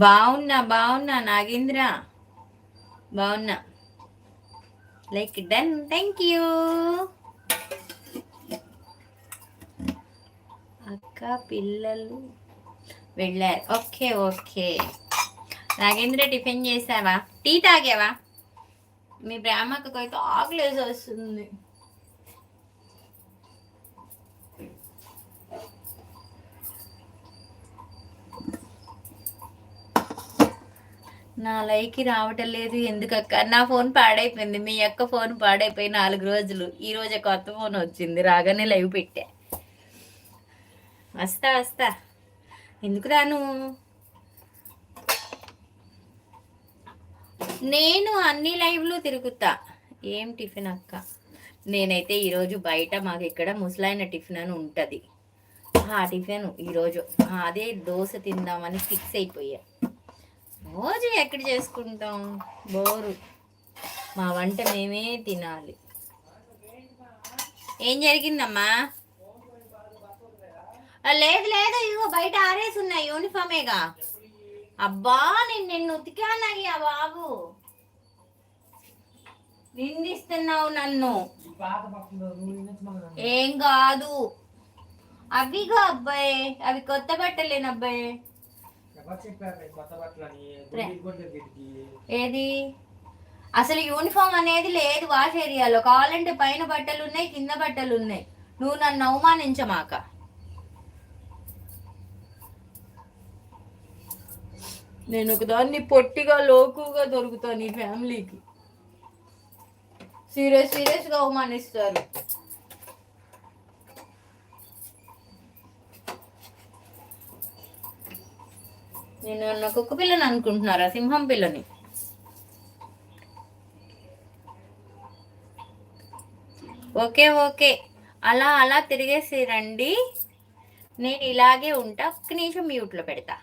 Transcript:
బాగున్నా బాగున్నా నాగేంద్ర బాగున్నా లైక్ డన్ థ్యాంక్ యూ అక్క పిల్లలు వెళ్ళారు. Okay okay. నాగేంద్ర టిఫిన్ చేసావా? టీ తాగావా? మీ బ్రాహ్మకు అయితే ఆకలేసి వస్తుంది. నా లైకి రావటం లేదు. ఎందుకక్క? నా ఫోన్ పాడైపోయింది. మీ అక్క ఫోన్ పాడైపోయి నాలుగు రోజులు. ఈ రోజు కొత్త ఫోన్ వచ్చింది. రాగానే లైవ్ పెట్టా. వస్తా వస్తా. ఎందుకు రాను? నేను అన్ని లైవ్లు తిరుగుతా. ఏం టిఫిన్ అక్క? నేనైతే ఈరోజు బయట మాకు ఇక్కడ ముసలైన టిఫిన్ అని ఉంటుంది. ఆ టిఫిన్ ఈరోజు అదే దోశ తిందామని ఫిక్స్ అయిపోయా. రోజు ఎక్కడ చేసుకుంటాం? బోరు. మా వంట మేమే తినాలి. ఏం జరిగిందమ్మా? లేదు లేదు ఇగో బయట ఆరేసి ఉన్నాయి యూనిఫామేగా. అబ్బా నేను నిన్ను ఉతికానయ్యా బాబు? నిందిస్తున్నావు నన్ను. ఏం కాదు. అవిగో అబ్బాయి అవి కొత్త బట్టలేనబ్బాయి. ఏది? అసలు యూనిఫామ్ అనేది లేదు వాష్ ఏరియాలో. కావాలంటే పైన బట్టలు ఉన్నాయి కింద బట్టలు ఉన్నాయి. నువ్వు నన్ను అవమానించమాక. నేను ఒకదాన్ని పొట్టిగా లోకుగా దొరుకుతాను ఈ ఫ్యామిలీకి సీరియస్ సీరియస్గా అవమానిస్తారు. నేను నా కుక్క పిల్లని అనుకుంటున్నారా? సింహం పిల్లని. Okay okay. అలా అలా తిరిగేసి రండి. నేను ఇలాగే ఉంటా. ఒక్క నిమిషం మ్యూట్లో పెడతా.